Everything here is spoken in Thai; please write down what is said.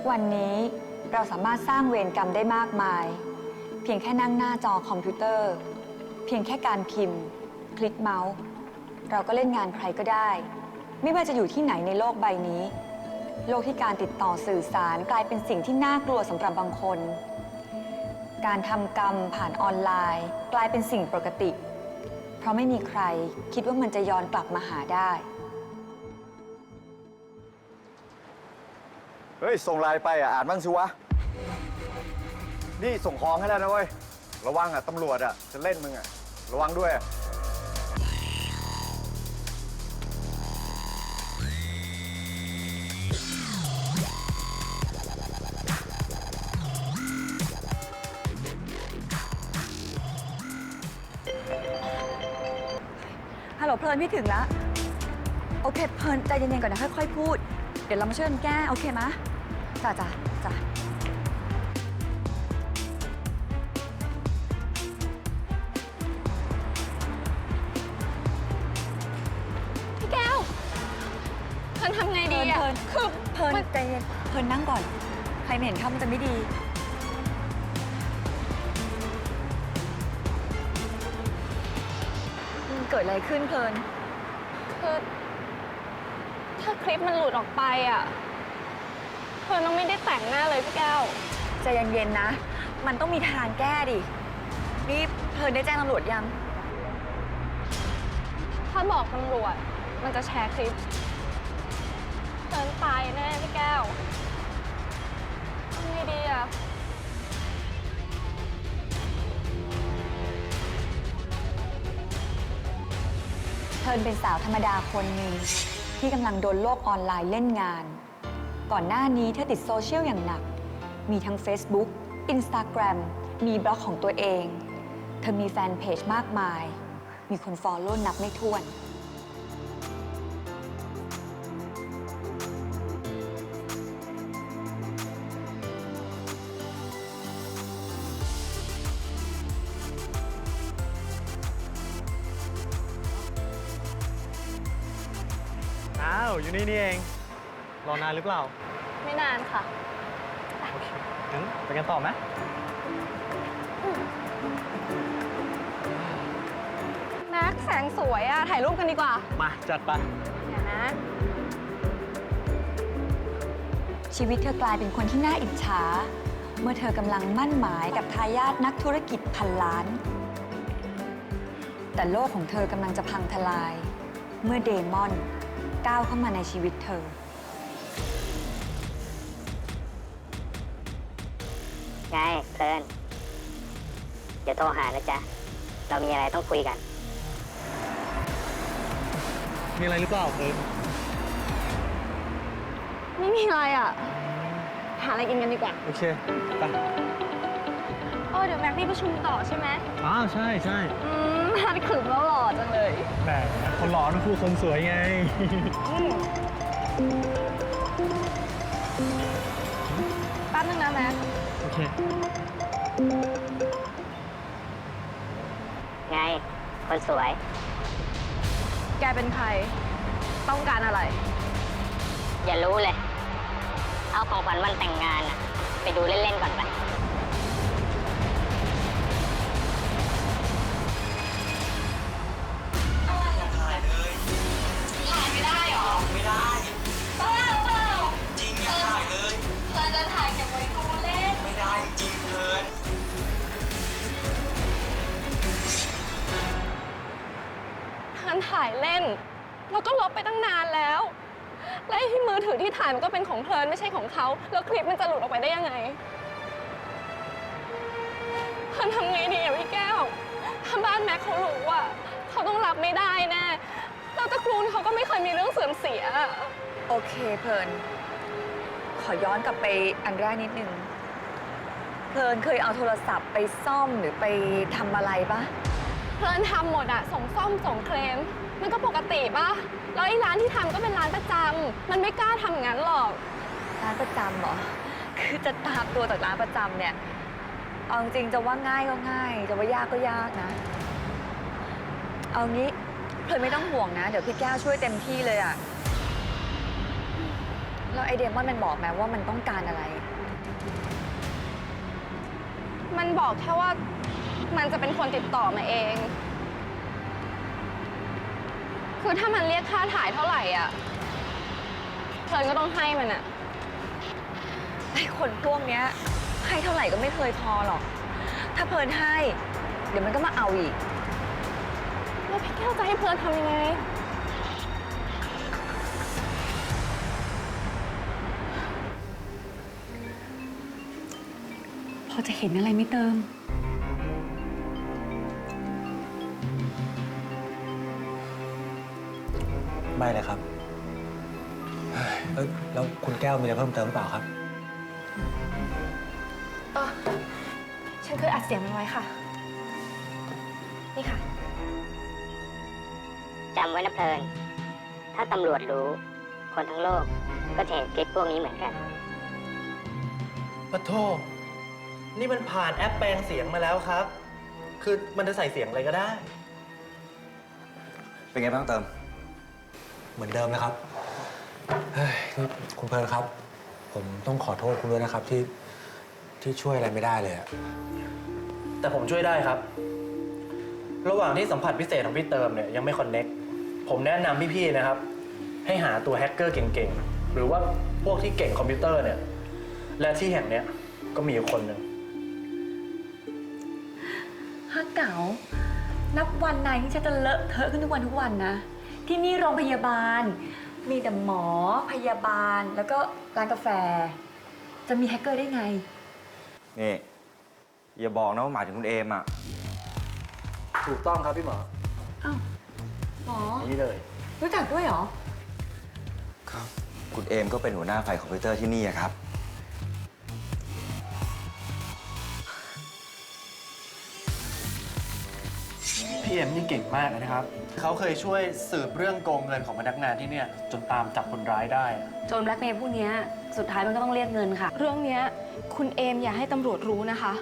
ทุกวันนี้เราสามารถสร้างเวรกรรมได้มากมาย เพียงแค่นั่งหน้าจอคอมพิวเตอร์ เพียงแค่การพิมพ์ คลิกเมาส์ เราก็เล่นงานใครก็ได้ ไม่ว่าจะอยู่ที่ไหนในโลกใบนี้ โลกที่การติดต่อสื่อสารกลายเป็นสิ่งที่น่ากลัวสำหรับบางคน การทำกรรมผ่านออนไลน์ กลายเป็นสิ่งปกติ เพราะไม่มีใครคิดว่ามันจะย้อนกลับมาหาได้ เฮ้ย ส่งไลน์ไปอะ อ่านบ้างสิวะ นี่ส่งของให้แล้วนะเว้ย ระวังอะตำรวจอะ จะเล่นมึงอะ ระวังด้วยอะฮัลโหลเพลินพี่ถึงแล้ว โอเคเพลินใจเย็นๆก่อนนะค่อยๆพูด เดี๋ยวเรามาช่วยกันแก้โอเคมะ จ้าจ้าจ้าพี่แก้วเพิ่นทำไงเพลิดีนอะเพลินคือเพลินมันใจเย็นเพลินนั่งก่อน ใครไม่เห็นเข้ามันจะไม่ดีเกิดอะไรขึ้นเพลินคือถ้าคลิปมันหลุดออกไปอะ เพิ่นต้องไม่ได้แต่งหน้าเลยพี่แก้ว ใจเย็นๆนะ มันต้องมีทางแก้ดิ นี่เพลินได้แจ้งตำรวจยัง ถ้าบอกตำรวจมันจะแชร์คลิปเพิ่นตายแน่พี่แก้วทำไงดีอะเพลินเป็นสาวธรรมดาคนหนึ่งที่กำลังโดนโลกออนไลน์เล่นงาน ก่อนหน้านี้เธอติดโซเชียลอย่างหนัก มีทั้ง Facebook Instagram มีบล็อกของตัวเอง เธอมีแฟนเพจมากมาย มีคนฟอลโล่นับไม่ถ้วน อ้าว อยู่นี่นี่เอง รอนานหรือเปล่า ไม่นานค่ะ โอเคงั้นไปกันต่อไหมแม็กแสงสวยอะถ่ายรูปกันดีกว่ามาจัดไปเดี๋ยวนะ ชีวิตเธอกลายเป็นคนที่น่าอิจฉา เมื่อเธอกำลังมั่นหมายกับทายาทนักธุรกิจพันล้าน แต่โลกของเธอกำลังจะพังทลาย เมื่อเดมอนก้าวเข้ามาในชีวิตเธอ ไงเพลินเดี๋ยวโทรหานะจ๊ะ เรามีอะไรต้องคุยกัน มีอะไรหรือเปล่าเอิญไม่มีอะไรอะหาอะไรกินกันดีกว่า โอเคไปเออเดี๋ยวแม็กนี่ประชุมต่อใช่ไหมอ้าวใช่ใช่อืมฮัดขึมแล้วหล่อจังเลยแหมคนหล่อต้องคู่คนสวยไง แป๊บนึงนะแม็ก โอเคไง คนสวย แกเป็นใคร ต้องการอะไร อย่ารู้เลย เอาของขวัญวันแต่งงานอะไปดูเล่น ๆ ก่อนไป เพิร์นถ่ายเล่น แล้วก็ลบไปตั้งนานแล้ว และไอ้ที่มือถือที่ถ่ายมันก็เป็นของเพลินไม่ใช่ของเขา แล้วคลิปมันจะหลุดออกไปได้ยังไงเพลินทำไงดีอะพี่แก้วถ้าบ้านแม็กเขารู้อะเขาต้องรับไม่ได้แน่แล้วตระกูลเขาก็ไม่เคยมีเรื่องเสื่อมเสีย โอเคเพลินขอย้อนกลับไปอันแรกนิดนึง เพลินเคยเอาโทรศัพท์ไปซ่อมหรือไปทำอะไรปะ เพลินทำหมดอะส่งซ่อมส่งเคลมมันก็ปกติปะแล้วไอ้ร้านที่ทำก็เป็นร้านประจำมันไม่กล้าทำงั้นหรอก ร้านประจำเหรอ คือจะตามตัวจากร้านประจำเนี่ย เอาจริงๆจะว่าง่ายก็ง่าย จะว่ายากก็ยากนะ เอางี้เพลินไม่ต้องห่วงนะ เดี๋ยวพี่แก้วช่วยเต็มที่เลยอะแล้วไอเดียมอนมันบอกไหมว่ามันต้องการอะไร มันบอกแค่ว่า มันจะเป็นคนติดต่อมาเอง คือถ้ามันเรียกค่าถ่ายเท่าไหร่อะเพลินก็ต้องให้มันอะไอคนพวกเนี้ยให้เท่าไหร่ก็ไม่เคยพอหรอก ถ้าเพลินให้ เดี๋ยวมันก็มาเอาอีก แล้วพี่แก้วจะให้เพลินทำยังไง พอจะเห็นอะไรไม่เติม ไม่เลยครับเฮ้ยเอ้ยแล้วคุณแก้วมีอะไรเพิ่มเติมหรือเปล่าครับเออฉันเคยอัดเสียงมันไว้ค่ะ นี่ค่ะ จำไว้นะเพลิน ถ้าตำรวจรู้ คนทั้งโลกก็จะเห็นคลิปพวกนี้เหมือนกัน ปะโทนี่มันผ่านแอปแปลงเสียงมาแล้วครับ คือมันจะใส่เสียงอะไรก็ได้ เป็นไงบ้างเติม เหมือนเดิมนะครับเฮ้ยนี่คุณเพลิร์นครับ ผมต้องขอโทษคุณด้วยนะครับที่ที่ช่วยอะไรไม่ได้เลยอะแต่ผมช่วยได้ครับ ระหว่างที่สัมผัสพิเศษของพี่เติมเนี่ยยังไม่คอนเน็กผมแนะนำพี่ๆนะครับ ให้หาตัวแฮกเกอร์เก่งๆ หรือว่าพวกที่เก่งคอมพิวเตอร์เนี่ย และที่แห่งเนี้ยก็มีอยู่คนหนึ่งฮักเก๋า นับวันนายที่ฉันจะเลอะเทอะขึ้นทุกวันทุกวันนะ ที่นี่โรงพยาบาล มีแต่หมอพยาบาลแล้วก็ร้านกาแฟ จะมีแฮกเกอร์ได้ไง นี่ อย่าบอกนะว่าหมายถึงคุณเอมอะ ถูกต้องครับพี่หมออ้าวหมอนี่เลย รู้จักด้วยเหรอครับคุณเอมก็เป็นหัวหน้าฝ่ายคอมพิวเตอร์ที่นี่อะครับ พี่เอ็มนี่เก่งมากเลยนะครับ เขาเคยช่วยสืบเรื่องโกงเงินของพนักงานที่เนี่ย จนตามจับคนร้ายได้อะโจรแบล็กเมย์พวกเนี้ยสุดท้ายมันก็ต้องเรียกเงินค่ะ เรื่องเนี้ยคุณเอมอย่าให้ตำรวจรู้นะคะ